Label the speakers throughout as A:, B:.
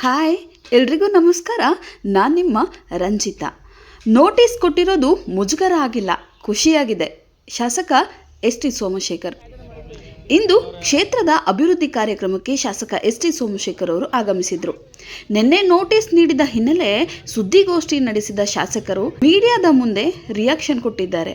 A: Hi, ಎಲ್ರಿಗೂ ನಮಸ್ಕಾರ. ನಾನು ನಿಮ್ಮ ರಂಜಿತಾ. ನೋಟಿಸ್ ಕೊಟ್ಟಿರೋದು ಮುಜುಗರ ಆಗಿಲ್ಲ, ಖುಷಿಯಾಗಿದೆ. ಶಾಸಕ ಎಸ್ ಟಿ ಸೋಮಶೇಖರ್ ಇಂದು ಕ್ಷೇತ್ರದ ಅಭಿವೃದ್ಧಿ ಕಾರ್ಯಕ್ರಮಕ್ಕೆ ಶಾಸಕ ಎಸ್ ಟಿ ಸೋಮಶೇಖರ್ ಅವರು ಆಗಮಿಸಿದ್ರು. ನಿನ್ನೆ ನೋಟಿಸ್ ನೀಡಿದ ಹಿನ್ನೆಲೆ ಸುದ್ದಿಗೋಷ್ಠಿ ನಡೆಸಿದ ಶಾಸಕರು ಮೀಡಿಯಾದ ಮುಂದೆ ರಿಯಾಕ್ಷನ್ ಕೊಟ್ಟಿದ್ದಾರೆ.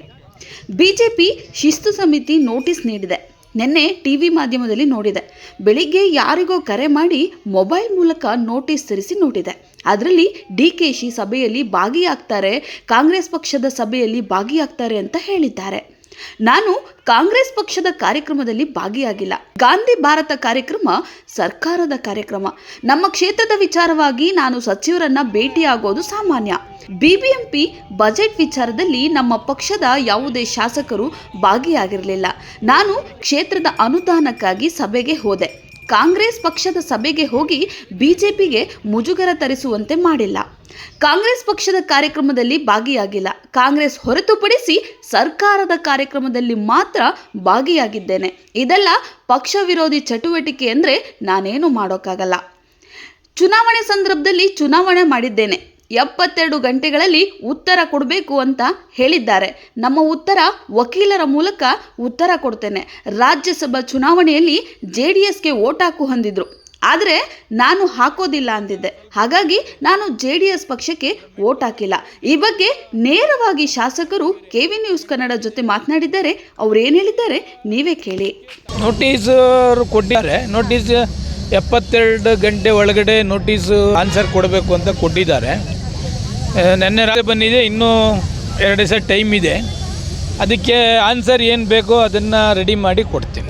A: ಬಿಜೆಪಿ ಶಿಸ್ತು ಸಮಿತಿ ನೋಟಿಸ್ ನೀಡಿದೆ. ನಿನ್ನೆ ಟಿವಿ ಮಾಧ್ಯಮದಲ್ಲಿ ನೋಡಿದೆ. ಬೆಳಿಗ್ಗೆ ಯಾರಿಗೋ ಕರೆ ಮಾಡಿ ಮೊಬೈಲ್ ಮೂಲಕ ನೋಟಿಸ್ ತರಿಸಿ ನೋಡಿದೆ. ಅದರಲ್ಲಿ ಡಿ ಕೆ ಶಿ ಸಭೆಯಲ್ಲಿ ಭಾಗಿಯಾಗ್ತಾರೆ, ಕಾಂಗ್ರೆಸ್ ಪಕ್ಷದ ಸಭೆಯಲ್ಲಿ ಭಾಗಿಯಾಗ್ತಾರೆ ಅಂತ ಹೇಳಿದ್ದಾರೆ. ನಾನು ಕಾಂಗ್ರೆಸ್ ಪಕ್ಷದ ಕಾರ್ಯಕ್ರಮದಲ್ಲಿ ಭಾಗಿಯಾಗಿಲ್ಲ. ಗಾಂಧಿ ಭಾರತ ಕಾರ್ಯಕ್ರಮ ಸರ್ಕಾರದ ಕಾರ್ಯಕ್ರಮ. ನಮ್ಮ ಕ್ಷೇತ್ರದ ವಿಚಾರವಾಗಿ ನಾನು ಸಚಿವರನ್ನ ಭೇಟಿಯಾಗೋದು ಸಾಮಾನ್ಯ. ಬಿಬಿಎಂಪಿ ಬಜೆಟ್ ವಿಚಾರದಲ್ಲಿ ನಮ್ಮ ಪಕ್ಷದ ಯಾವುದೇ ಶಾಸಕರು ಭಾಗಿಯಾಗಿರಲಿಲ್ಲ. ನಾನು ಕ್ಷೇತ್ರದ ಅನುದಾನಕ್ಕಾಗಿ ಸಭೆಗೆ ಹೋದೆ. ಕಾಂಗ್ರೆಸ್ ಪಕ್ಷದ ಸಭೆಗೆ ಹೋಗಿ ಬಿಜೆಪಿಗೆ ಮುಜುಗರ ತರಿಸುವಂತೆ ಮಾಡಿಲ್ಲ. ಕಾಂಗ್ರೆಸ್ ಪಕ್ಷದ ಕಾರ್ಯಕ್ರಮದಲ್ಲಿ ಭಾಗಿಯಾಗಿಲ್ಲ. ಕಾಂಗ್ರೆಸ್ ಹೊರತುಪಡಿಸಿ ಸರ್ಕಾರದ ಕಾರ್ಯಕ್ರಮದಲ್ಲಿ ಮಾತ್ರ ಭಾಗಿಯಾಗಿದ್ದೇನೆ. ಇದೆಲ್ಲ ಪಕ್ಷ ವಿರೋಧಿ ಚಟುವಟಿಕೆ ಅಂದರೆ ನಾನೇನು ಮಾಡೋಕ್ಕಾಗಲ್ಲ. ಚುನಾವಣೆ ಸಂದರ್ಭದಲ್ಲಿ ಚುನಾವಣೆ ಮಾಡಿದ್ದೇನೆ. ಎಪ್ಪತ್ತೆರಡು ಗಂಟೆಗಳಲ್ಲಿ ಉತ್ತರ ಕೊಡಬೇಕು ಅಂತ ಹೇಳಿದ್ದಾರೆ. ನಮ್ಮ ಉತ್ತರ ವಕೀಲರ ಮೂಲಕ ಉತ್ತರ ಕೊಡ್ತೇನೆ. ರಾಜ್ಯಸಭಾ ಚುನಾವಣೆಯಲ್ಲಿ ಜೆ ಡಿ ಎಸ್ಗೆ ಓಟ್ ಹಾಕು ಹೊಂದಿದ್ರು ಆದರೆ ನಾನು ಹಾಕೋದಿಲ್ಲ ಅಂದಿದ್ದೆ. ಹಾಗಾಗಿ ನಾನು ಜೆ ಡಿ ಎಸ್ ಪಕ್ಷಕ್ಕೆ ಓಟ್ ಹಾಕಿಲ್ಲ. ಈ ಬಗ್ಗೆ ನೇರವಾಗಿ ಶಾಸಕರು ಕೆ ವಿ ನ್ಯೂಸ್ ಕನ್ನಡ ಜೊತೆ ಮಾತನಾಡಿದ್ದಾರೆ. ಅವ್ರು ಏನು ಹೇಳಿದ್ದಾರೆ ನೀವೇ ಕೇಳಿ.
B: ನೋಟಿಸ್ ಕೊಟ್ಟಿದ್ದಾರೆ. ನೋಟಿಸ್ ಎಪ್ಪತ್ತೆರಡು ಗಂಟೆ ಒಳಗಡೆ ನೋಟಿಸ್ ಆನ್ಸರ್ ಕೊಡಬೇಕು ಅಂತ ಕೊಟ್ಟಿದ್ದಾರೆ. ನೆನ್ನೆ ರಾತ್ರಿ ಬಂದಿದೆ, ಇನ್ನೂ ಎರಡು ದಿವಸ ಟೈಮ್ ಇದೆ. ಅದಕ್ಕೆ ಆನ್ಸರ್ ಏನು ಬೇಕೋ ಅದನ್ನು ರೆಡಿ ಮಾಡಿ ಕೊಡ್ತೀನಿ.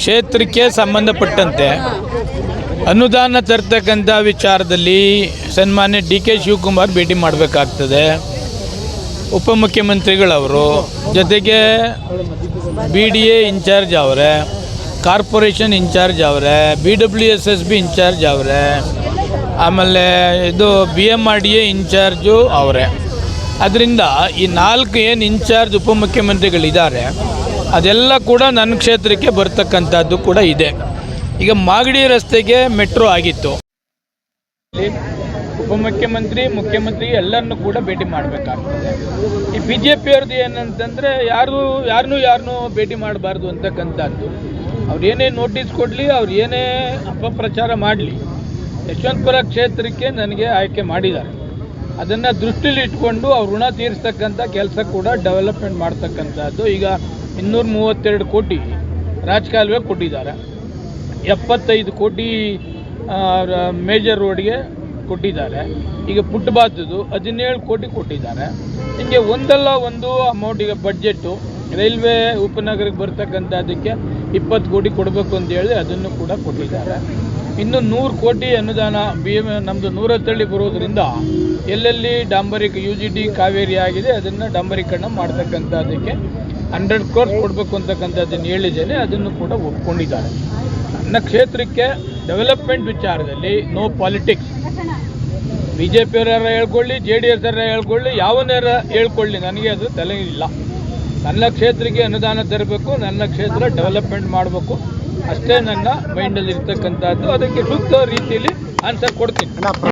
B: ಕ್ಷೇತ್ರಕ್ಕೆ ಸಂಬಂಧಪಟ್ಟಂತೆ ಅನುದಾನ ತರ್ತಕ್ಕಂಥ ವಿಚಾರದಲ್ಲಿ ಸನ್ಮಾನ್ಯ ಡಿ ಕೆ ಶಿವಕುಮಾರ್ ಭೇಟಿ ಮಾಡಬೇಕಾಗ್ತದೆ. ಉಪಮುಖ್ಯಮಂತ್ರಿಗಳವರು, ಜೊತೆಗೆ ಬಿ ಡಿ ಎ ಇನ್ಚಾರ್ಜ್ ಅವರೇ ಕಾರ್ಪೊರೇಷನ್ ಇನ್ಚಾರ್ಜ್ ಅವರೇ B W S S B incharge ಅವರೇ, ಆಮೇಲೆ ಇದು B M R D A incharge ಅವರೇ. ಅದರಿಂದ ಈ ನಾಲ್ಕು ಏನು ಇನ್ಚಾರ್ಜ್ ಉಪಮುಖ್ಯಮಂತ್ರಿಗಳಿದ್ದಾರೆ ಅದೆಲ್ಲ ಕೂಡ ನನ್ನ ಕ್ಷೇತ್ರಕ್ಕೆ ಬರ್ತಕ್ಕಂಥದ್ದು ಕೂಡ ಇದೆ. ಈಗ ಮಾಗಡಿ ರಸ್ತೆಗೆ ಮೆಟ್ರೋ ಆಗಿತ್ತು. ಉಪಮುಖ್ಯಮಂತ್ರಿ, ಮುಖ್ಯಮಂತ್ರಿ ಎಲ್ಲರನ್ನೂ ಕೂಡ ಭೇಟಿ ಮಾಡಬೇಕಾಗ್ತದೆ. ಈ ಬಿ ಜೆ ಪಿಯವ್ರದ್ದು ಏನಂತಂದರೆ ಯಾರು ಯಾರನ್ನೂ ಯಾರನ್ನೂ ಭೇಟಿ ಮಾಡಬಾರ್ದು ಅಂತಕ್ಕಂಥದ್ದು. ಅವ್ರು ಏನೇ ನೋಟಿಸ್ ಕೊಡಲಿ, ಅವ್ರು ಏನೇ ಅಪಪ್ರಚಾರ ಮಾಡಲಿ, ಯಶವಂತಪುರ ಕ್ಷೇತ್ರಕ್ಕೆ ನನಗೆ ಆಯ್ಕೆ ಮಾಡಿದ್ದಾರೆ ಅದನ್ನು ದೃಷ್ಟಿಲಿ ಇಟ್ಕೊಂಡು ಅವ್ರ ಋಣ ತೀರಿಸ್ತಕ್ಕಂಥ ಕೆಲಸ ಕೂಡ ಡೆವಲಪ್ಮೆಂಟ್ ಮಾಡ್ತಕ್ಕಂಥದ್ದು. ಈಗ ಇನ್ನೂರ ಮೂವತ್ತೆರಡು ಕೋಟಿ ರಾಜಕಾಲುವೆ ಕೊಟ್ಟಿದ್ದಾರೆ. ಎಪ್ಪತ್ತೈದು ಕೋಟಿ ಮೇಜರ್ ರೋಡ್ಗೆ ಕೊಟ್ಟಿದ್ದಾರೆ. ಈಗ ಪುಟ್ಬಾತದ್ದು ಹದಿನೇಳು ಕೋಟಿ ಕೊಟ್ಟಿದ್ದಾರೆ. ಹಿಂಗೆ ಒಂದಲ್ಲ ಒಂದು ಅಮೌಂಟ್ ಈಗ ರೈಲ್ವೆ ಉಪನಗರಕ್ಕೆ ಬರ್ತಕ್ಕಂಥದ್ದಕ್ಕೆ ಇಪ್ಪತ್ತು ಕೋಟಿ ಕೊಡಬೇಕು ಅಂತ ಹೇಳಿ ಅದನ್ನು ಕೂಡ ಕೊಟ್ಟಿದ್ದಾರೆ. ಇನ್ನು ನೂರು ಕೋಟಿ ಅನುದಾನ ಬಿ ಎಂ ನಮ್ಮದು ನೂರತ್ತಳ್ಳಿ ಬರೋದ್ರಿಂದ ಎಲ್ಲೆಲ್ಲಿ ಡಾಂಬರಿಕ ಯು ಜಿ ಡಿ ಕಾವೇರಿ ಆಗಿದೆ ಅದನ್ನು ಡಾಂಬರೀಕರಣ ಮಾಡ್ತಕ್ಕಂಥದ್ದಕ್ಕೆ ಹಂಡ್ರೆಡ್ ಕ್ರೋರ್ಸ್ ಕೊಡಬೇಕು ಅಂತಕ್ಕಂಥದ್ದನ್ನು ಹೇಳಿದ್ದೇನೆ, ಅದನ್ನು ಕೂಡ ಒಪ್ಕೊಂಡಿದ್ದಾರೆ. ನನ್ನ ಕ್ಷೇತ್ರಕ್ಕೆ ಡೆವಲಪ್ಮೆಂಟ್ ವಿಚಾರದಲ್ಲಿ ನೋ ಪಾಲಿಟಿಕ್ಸ್ ಬಿ ಜೆ ಪಿಯವರ ಹೇಳ್ಕೊಳ್ಳಿ ಜೆ ಡಿ ಎಸ್ ಅವರ ಹೇಳ್ಕೊಳ್ಳಿ ಯಾವನಾರ ಹೇಳ್ಕೊಳ್ಳಿ, ನನಗೆ ಅದು ತಲೆ ಇಲ್ಲ ನನ್ನ ಕ್ಷೇತ್ರಕ್ಕೆ ಅನುದಾನ ತರಬೇಕು, ನನ್ನ ಕ್ಷೇತ್ರ ಡೆವಲಪ್ಮೆಂಟ್ ಮಾಡಬೇಕು. ಅಷ್ಟೇ ನನ್ನ ಮೈಂಡಲ್ಲಿ ಇರ್ತಕ್ಕಂಥದ್ದು. ಅದಕ್ಕೆ ಸೂಕ್ತ ರೀತಿಯಲ್ಲಿ ಆನ್ಸರ್ ಕೊಡ್ತೀನಿ.